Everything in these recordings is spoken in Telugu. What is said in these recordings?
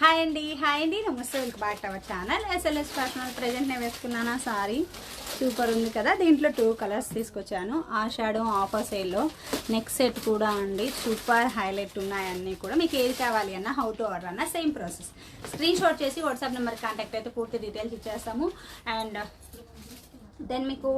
హాయ్ అండి హాయ్ అండి. నమస్తే welcome back to our channel SLS fashion present నేను వేసుకున్నాను? సారీ సూపర్ ఉంది కదా. దీంట్లో టూ కలర్స్ తీసుకొచ్చాను. ఆ షాడో ఆఫర్ సేల్లో నెక్ సెట్ కూడా అండి సూపర్ హైలైట్ ఉన్నాయన్నీ కూడా. మీకు ఏది కావాలి అన్న హౌ టు ఆర్డర్ అన్న సేమ్ ప్రాసెస్ స్క్రీన్ షాట్ చేసి వాట్సాప్ నెంబర్ కాంటాక్ట్ అయితే పూర్తి డీటెయిల్స్ ఇచ్చేస్తాము. అండ్ దెన్ మీకు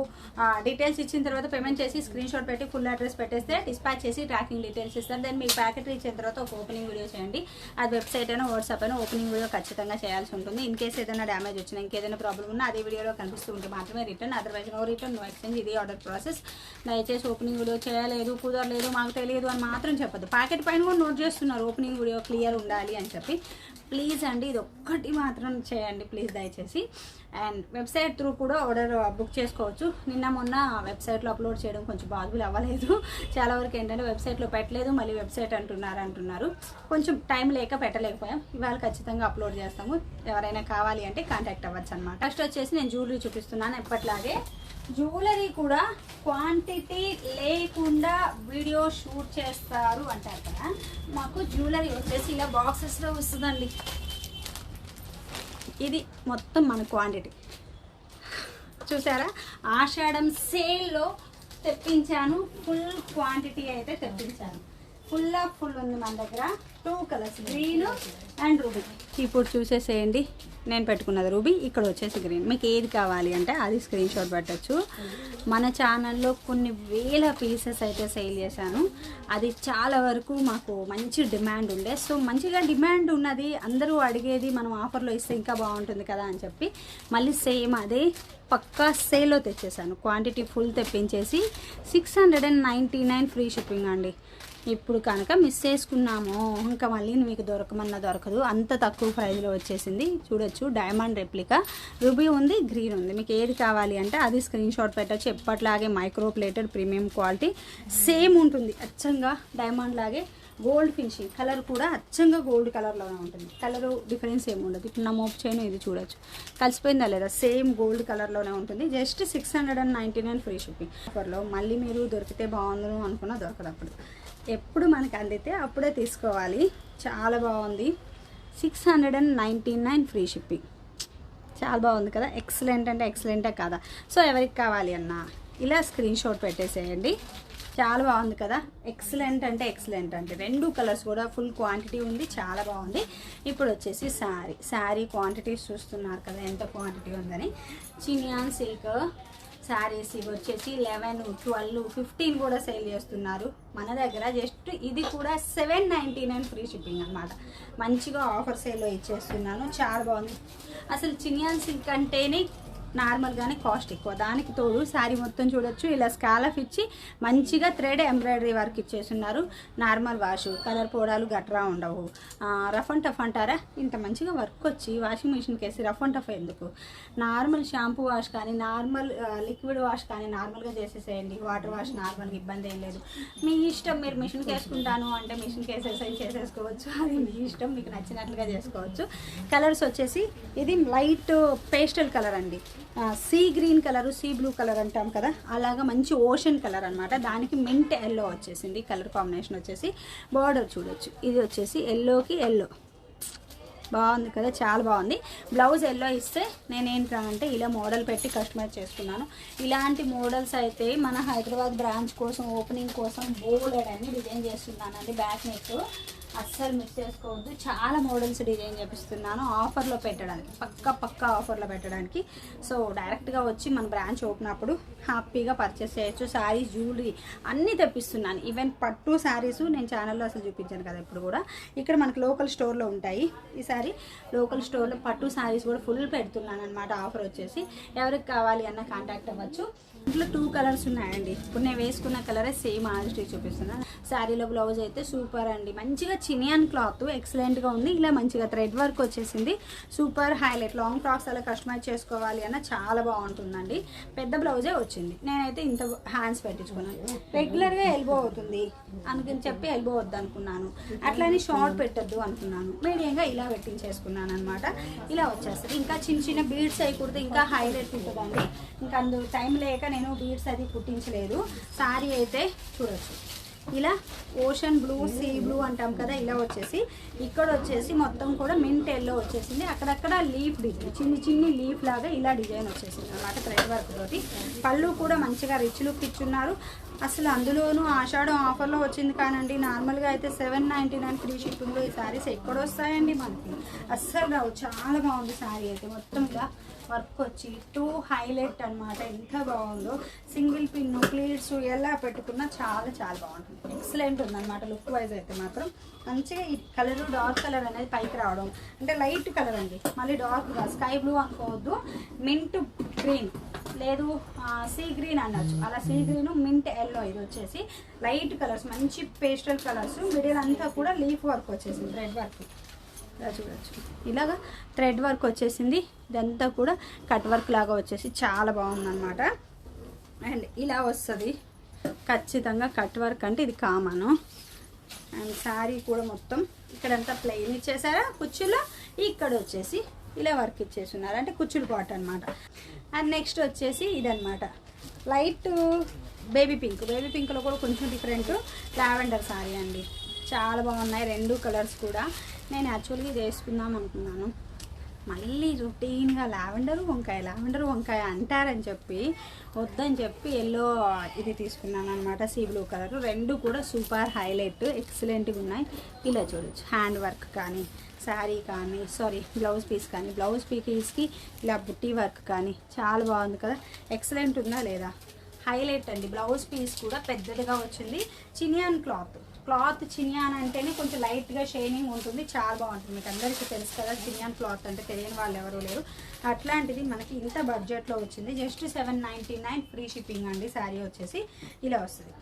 డీటెయిల్స్ ఇచ్చిన తర్వాత పేమెంట్ చేసి స్క్రీన్ షాట్ పెట్టి ఫుల్ అడ్రస్ పెట్టేస్తే డిస్పాచ్ చేసి ట్రాకింగ్ డీటెయిల్స్ ఇస్తారు. దెన్ మీకు ప్యాకెట్ ఇచ్చిన తర్వాత ఒక ఓపెనింగ్ వీడియో చేయండి. అది వెబ్సైట్ అయినా వాట్సాప్ అయినా ఓపెనింగ్ వీడియో ఖచ్చితంగా చేయాల్సి ఉంటుంది. ఇన్ కేసు ఏదైనా డ్యామేజ్ వచ్చినా ఇంకేదైనా ప్రాబ్లం ఉన్నా అదే వీడియోలో కనిపిస్తూ ఉంటే మాత్రమే return otherwise no return no exchange ఇది ఆర్డర్ ప్రాసెస్ దయచేసి ఓపెనింగ్ వీడియో చేయలేదు కుదరలేదు మాకు తెలియదు అని మాత్రం చెప్పదు ప్యాకెట్ పైన కూడా నోట్ చేస్తున్నారు ఓపెనింగ్ వీడియో క్లియర్ ఉండాలి అని చెప్పి. ప్లీజ్ అండి ఇది ఒక్కటి మాత్రం చేయండి ప్లీజ్ దయచేసి. అండ్ వెబ్సైట్ త్రూ కూడా ఆర్డర్ బుక్ uh, చేసుకోవచ్చు. నిన్న మొన్న వెబ్సైట్లో అప్లోడ్ చేయడం కొంచెం బాధలు అవ్వలేదు. చాలా వరకు ఏంటంటే వెబ్సైట్లో పెట్టలేదు మళ్ళీ వెబ్సైట్ అంటున్నారు అంటున్నారు. కొంచెం టైం లేక పెట్టలేకపోయాం. ఇవాళ ఖచ్చితంగా అప్లోడ్ చేస్తాము. ఎవరైనా కావాలి అంటే కాంటాక్ట్ అవ్వచ్చు అనమాట ఫస్ట్ వచ్చేసి నేను జ్యువెలరీ చూపిస్తున్నాను ఎప్పట్లాగే. జ్యువెలరీ కూడా క్వాంటిటీ లేకుండా వీడియో షూట్ చేస్తారు అంటారు కదా. మాకు జ్యువెలరీ వచ్చేసి ఇలా బాక్సెస్లో వస్తుందండి. ఇది మొత్తం మన క్వాంటిటీ. చూసారా? ఆషాఢం సేల్లో తెప్పించాను. ఫుల్ క్వాంటిటీ అయితే తెప్పించాను. ఫుల్ ఆఫ్ ఫుల్ ఉంది మన దగ్గర. Two colours green and ruby ఇప్పుడు చూసేసేయండి. నేను పెట్టుకున్నది రూబీ ఇక్కడ వచ్చేసి గ్రీన్ మీకు ఏది కావాలి అంటే అది స్క్రీన్ షాట్ పెట్టచ్చు. మన ఛానల్లో కొన్ని వేల పీసెస్ అయితే సేల్ చేశాను. అది చాలా వరకు మాకు మంచి డిమాండ్ ఉండే. సో మంచిగా డిమాండ్ ఉన్నది. అందరూ అడిగేది మనం ఆఫర్లో ఇస్తే ఇంకా బాగుంటుంది కదా అని చెప్పి మళ్ళీ సేమ్ అదే పక్కా సేల్లో తెచ్చేసాను quantity full తెప్పించేసి six hundred and ninety nine free shipping అండి. ఇప్పుడు కనుక మిస్ చేసుకున్నాము ఇంకా మళ్ళీ మీకు దొరకమన్నా దొరకదు. అంత తక్కువ ప్రైజ్లో వచ్చేసింది. చూడొచ్చు డైమండ్ రెప్లికా రూబీ ఉంది గ్రీన్ ఉంది. మీకు ఏది కావాలి అంటే అది స్క్రీన్ షాట్ పెట్టచ్చు. ఎప్పట్లాగే micro plated premium quality same ఉంటుంది. అచ్చంగా డైమండ్ లాగే గోల్డ్ ఫినిషింగ్ కలర్ కూడా అచ్చంగా గోల్డ్ కలర్లోనే ఉంటుంది. కలర్ డిఫరెన్స్ ఏమి ఉండదు. ఇప్పుడు నా మోప్ చైన్ ఇది చూడొచ్చు. కలిసిపోయిందా లేదా? సేమ్ గోల్డ్ కలర్లోనే ఉంటుంది. Just six hundred and ninety nine free shipping ఆఫర్లో మళ్ళీ మీరు దొరికితే బాగుందని అనుకున్నా దొరకదు అప్పుడు. ఎప్పుడు మనకు అందితే అప్పుడే తీసుకోవాలి. చాలా బాగుంది. Six hundred and ninety nine free shipping చాలా బాగుంది కదా? ఎక్సలెంట్ అంటే ఎక్సలెంటే కదా? సో ఎవరికి కావాలి అన్న ఇలా స్క్రీన్ షాట్ పెట్టేసేయండి. చాలా బాగుంది కదా? ఎక్సలెంట్ అంటే ఎక్సలెంట్ అంటే. రెండు కలర్స్ కూడా ఫుల్ క్వాంటిటీ ఉంది. చాలా బాగుంది. ఇప్పుడు వచ్చేసి శారీ శారీ క్వాంటిటీస్ చూస్తున్నారు కదా? ఎంత క్వాంటిటీ ఉందని? చినియాన్ సిల్క్ శారీస్ ఇవి వచ్చేసి లెవెన్ ట్వెల్వ్ ఫిఫ్టీన్ కూడా సేల్ చేస్తున్నారు. మన దగ్గర జస్ట్ ఇది కూడా seven ninety nine free shipping అనమాట మంచిగా ఆఫర్ సేల్లో ఇచ్చేస్తున్నాను. చాలా బాగుంది. అసలు చినియాన్ సిల్క్ అంటేనే నార్మల్గానే కాస్ట్ ఎక్కువ. దానికి తోడు శారీ మొత్తం చూడొచ్చు. ఇలా స్కాలఫ్ ఇచ్చి మంచిగా థ్రెడ్ ఎంబ్రాయిడరీ వర్క్ ఇచ్చేసున్నారు నార్మల్ వాష్ కలర్ పోడాలు గట్రా ఉండవు. రఫ్ అండ్ టఫ్ అంటారా? ఇంత మంచిగా వర్క్ వచ్చి వాషింగ్ మిషన్కి వేసి రఫ్ అండ్ టఫ్ ఎందుకు? నార్మల్ షాంపూ వాష్ కానీ నార్మల్ లిక్విడ్ వాష్ కానీ నార్మల్గా చేసేసేయండి. వాటర్ వాష్ నార్మల్గా ఇబ్బంది ఏం లేదు. మీ ఇష్టం మీరు మిషన్కి వేసుకుంటాను అంటే మిషన్కి వేసేసి చేసేసుకోవచ్చు. అది మీ ఇష్టం మీకు నచ్చినట్లుగా చేసుకోవచ్చు. కలర్స్ వచ్చేసి ఇది లైట్ పేస్టల్ కలర్ అండి. Sea green colour sea blue colour అంటాం కదా అలాగా మంచి ఓషన్ కలర్ అనమాట దానికి మింట్ ఎల్లో వచ్చేసింది కలర్ కాంబినేషన్ వచ్చేసి బార్డర్ చూడొచ్చు. ఇది వచ్చేసి ఎల్లోకి ఎల్లో బాగుంది కదా చాలా బాగుంది. బ్లౌజ్ ఎల్లో ఇస్తే నేనేంటంటే ఇలా మోడల్ పెట్టి కస్టమైజ్ చేసుకున్నాను ఇలాంటి మోడల్స్ అయితే మన హైదరాబాద్ బ్రాంచ్ కోసం ఓపెనింగ్ కోసం బోలెడ్ అన్ని డిజైన్ చేస్తున్నానండి బ్యాక్ నెక్ అస్సలు మిస్ చేసుకోవద్దు. చాలా మోడల్స్ డిజైన్ చేపిస్తున్నాను ఆఫర్లో పెట్టడానికి పక్క పక్క ఆఫర్లో పెట్టడానికి. సో డైరెక్ట్గా వచ్చి మన బ్రాంచ్ ఓపెన్ అప్పుడు హ్యాపీగా పర్చేస్ చేయొచ్చు. శారీస్ జ్యువెలరీ అన్నీ తెప్పిస్తున్నాను. ఈవెన్ పట్టు శారీస్ నేను ఛానల్లో అసలు చూపించాను కదా ఇప్పుడు కూడా. ఇక్కడ మనకి లోకల్ స్టోర్లో ఉంటాయి ఈసారి లోకల్ స్టోర్లో పట్టు శారీస్ కూడా ఫుల్ పెడుతున్నాను అనమాట ఆఫర్ వచ్చేసి ఎవరికి కావాలి అన్న కాంటాక్ట్ అవ్వచ్చు. ఇంట్లో టూ కలర్స్ ఉన్నాయండి. ఇప్పుడు నేను వేసుకున్న కలరే సేమ్ ఆల్రెడీ చూపిస్తున్నాను. శారీలో బ్లౌజ్ అయితే సూపర్ అండి. మంచిగా చినియన్ క్లాత్ ఎక్సలెంట్గా ఉంది. ఇలా మంచిగా థ్రెడ్ వర్క్ వచ్చేసింది. సూపర్ హైలైట్ లాంగ్ ఫ్రాక్స్ అలా కస్టమైజ్ చేసుకోవాలి అన్న చాలా బాగుంటుందండి. పెద్ద బ్లౌజే వచ్చింది. నేనైతే ఇంత హ్యాండ్స్ పెట్టించుకున్నాను. రెగ్యులర్గా ఎల్బో అవుతుంది. అందుకని చెప్పి ఎల్బో వద్దు అనుకున్నాను అట్లనే షార్ట్ పెట్టద్దు అనుకున్నాను. మీడియంగా ఇలా పెట్టించేసుకున్నాను అనమాట ఇలా వచ్చేస్తుంది. ఇంకా చిన్న చిన్న బీడ్స్ అయి కుడితే ఇంకా హైలైట్ ఉంటుందండి. ఇంకా అందు టైం లేక నేను బీడ్స్ అది కుట్టించలేదు. సారీ అయితే చూడొచ్చు. ఇలా ఓషన్ బ్లూ సీ బ్లూ అంటాం కదా ఇలా వచ్చేసి. ఇక్కడ వచ్చేసి మొత్తం కూడా మింట్ ఎల్లో వచ్చేసింది. అక్కడక్కడ లీఫ్ డిజైన్ చిన్ని చిన్ని లీఫ్ లాగా ఇలా డిజైన్ వచ్చేసింది అనమాట థ్రెడ్ వర్క్ తోటి. పళ్ళు కూడా మంచిగా రిచ్ లుక్ ఇచ్చున్నారు. అసలు అందులోనూ ఆషాఢం ఆఫర్లో వచ్చింది కానండి. నార్మల్గా అయితే సెవెన్ నైంటీ నైన్ ఫ్రీ షిప్పింగ్లో ఈ శారీస్ ఎక్కడ వస్తాయండి మనకి. అస్సలు రావు. చాలా బాగుంది శారీ అయితే. మొత్తం ఇలా వర్క్ వచ్చి టూ హైలైట్ అన్నమాట. ఎంత బాగుందో. సింగిల్ పిన్ ప్లీట్స్ ఎలా పెట్టుకున్నా చాలా చాలా బాగుంటుంది. ఎక్సలెంట్ ఉందన్నమాట. లుక్ వైజ్ అయితే మాత్రం. మంచిగా ఈ కలర్ డార్క్ కలర్ అనేది పైకి రావడం. అంటే లైట్ కలర్ అండి. మళ్ళీ డార్క్ స్కై బ్లూ అనుకోవద్దు. Mint green. లేదు సీ గ్రీన్ అనొచ్చు. అలా సీ గ్రీన్ మింట్ ఎల్లో ఇది వచ్చేసి లైట్ కలర్స్ మంచి పేస్టల్ కలర్స్ మిడిల్ అంతా కూడా లీఫ్ వర్క్ వచ్చేసింది థ్రెడ్ వర్క్ ఇలా చూడొచ్చు. ఇలాగా థ్రెడ్ వర్క్ వచ్చేసింది. ఇదంతా కూడా కట్ వర్క్ లాగా వచ్చేసి చాలా బాగుందన్నమాట. అండ్ ఇలా వస్తుంది. ఖచ్చితంగా కట్ వర్క్ అంటే ఇది కామను అండ్ శారీ కూడా మొత్తం ఇక్కడంతా ప్లెయిన్ ఇచ్చేసారా? కుర్చీలో? ఇక్కడ వచ్చేసి ఇలా వర్క్ ఇచ్చేస్తున్నారు. అంటే కుచ్చులు పాట్ అనమాట అండ్ నెక్స్ట్ వచ్చేసి ఇదనమాట లైట్ బేబీ పింక్ బేబీ పింక్లో కూడా కొంచెం డిఫరెంట్ లావెండర్ సారీ అండి. చాలా బాగున్నాయి. రెండు కలర్స్ కూడా. నేను యాక్చువల్గా ఇది వేసుకుందాం అనుకున్నాను. మళ్ళీ రొటీన్గా లావెండర్ వంకాయ. లావెండర్ వంకాయ అంటారని చెప్పి వద్దని చెప్పి ఎల్లో ఇది తీసుకున్నాను అనమాట సీ బ్లూ కలర్ రెండు కూడా సూపర్ హైలైట్ ఎక్సలెంట్గా ఉన్నాయి. ఇలా చూడొచ్చు. హ్యాండ్ వర్క్ కానీ. శారీ కానీ సారీ బ్లౌజ్ పీస్ కానీ బ్లౌజ్ పీస్కి ఇలా బుట్టి వర్క్ కానీ చాలా బాగుంది కదా. ఎక్సలెంట్ ఉందా లేదా? హైలైట్ అండి. బ్లౌజ్ పీస్ కూడా పెద్దదిగా వచ్చింది. చినియాన్ క్లాత్ క్లాత్ చినియాన్ అంటేనే కొంచెం లైట్గా షైనింగ్ ఉంటుంది. చాలా బాగుంటుంది. మీకు అందరికీ తెలుసు కదా చినియాన్ క్లాత్ అంటే తెలియని వాళ్ళు ఎవరు లేరు. అట్లాంటిది మనకి ఇంత బడ్జెట్లో వచ్చింది. Just seven ninety nine free shipping అండి. శారీ వచ్చేసి ఇలా వస్తుంది.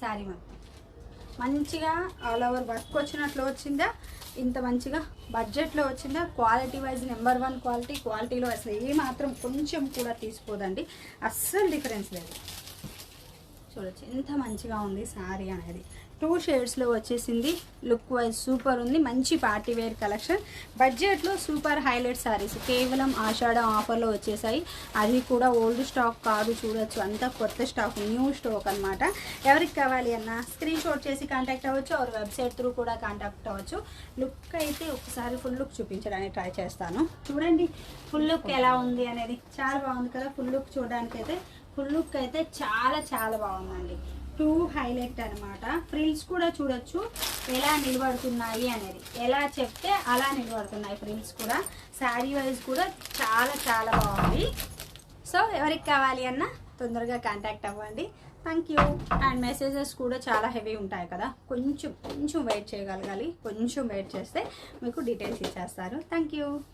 శారీ మొత్తం. మంచిగా ఆల్ ఓవర్ వర్క్ వచ్చినట్లు వచ్చిందా? ఇంత మంచిగా బడ్జెట్లో వచ్చిందా? Quality wise number one quality క్వాలిటీలో అసలు ఏ మాత్రం కొంచెం కూడా తీసుకోదండి. అస్సలు డిఫరెన్స్ లేదు. చూడొచ్చు ఎంత మంచిగా ఉంది శారీ అనేది. టూ షేడ్స్లో వచ్చేసింది. లుక్ వైజ్ సూపర్ ఉంది. మంచి పార్టీ వేర్ కలెక్షన్ బడ్జెట్లో సూపర్ హైలైట్ శారీస్ కేవలం ఆషాఢ ఆఫర్లో వచ్చేసాయి. అది కూడా ఓల్డ్ స్టాక్ కాదు చూడొచ్చు. అంతా కొత్త స్టాక్ న్యూ స్టాక్ అనమాట ఎవరికి కావాలి అన్న స్క్రీన్ షాట్ చేసి కాంటాక్ట్ అవ్వచ్చు. ఆర్ వెబ్సైట్ త్రూ కూడా కాంటాక్ట్ అవ్వచ్చు. లుక్ అయితే ఒకసారి ఫుల్ లుక్ చూపించడానికి ట్రై చేస్తాను. చూడండి ఫుల్ లుక్ ఎలా ఉంది అనేది. చాలా బాగుంది కదా. ఫుల్ లుక్ చూడడానికి అయితే ఫుల్ లుక్ అయితే చాలా చాలా బాగుందండి. టూ హైలైట్ అనమాట ఫ్రిల్స్ కూడా చూడొచ్చు. ఎలా నిలబడుతున్నాయి అనేది. ఎలా చెప్తే అలా నిలబడుతున్నాయి ఫ్రిల్స్ కూడా. శారీ వైజ్ కూడా చాలా చాలా బాగుంది. సో ఎవరికి కావాలి అన్న తొందరగా కాంటాక్ట్ అవ్వండి. థ్యాంక్ యూ అండ్ మెసేజెస్ కూడా చాలా హెవీ ఉంటాయి కదా. కొంచెం కొంచెం వెయిట్ చేయగలగాలి. కొంచెం వెయిట్ చేస్తే మీకు డీటెయిల్స్ ఇచ్చేస్తారు. Thank you